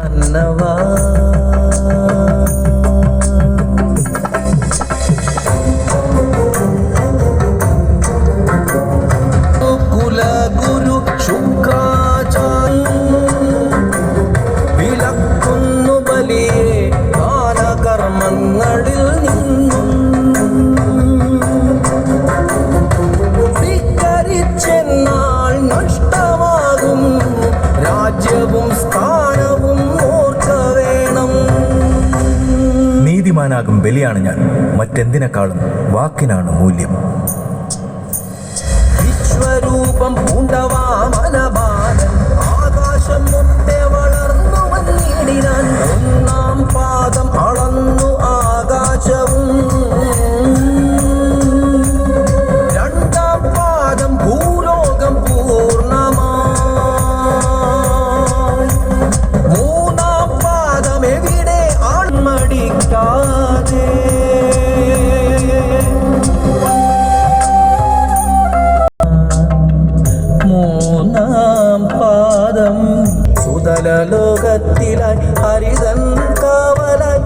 மன்னவா നീതിമാനാകും ബലിയാണ് ഞാൻ. മറ്റെന്തിനേക്കാളും വാക്കിനാണ് മൂല്യം. പാദം സുതല ലോകത്തിലായി ഹരിതൻ കാവലായി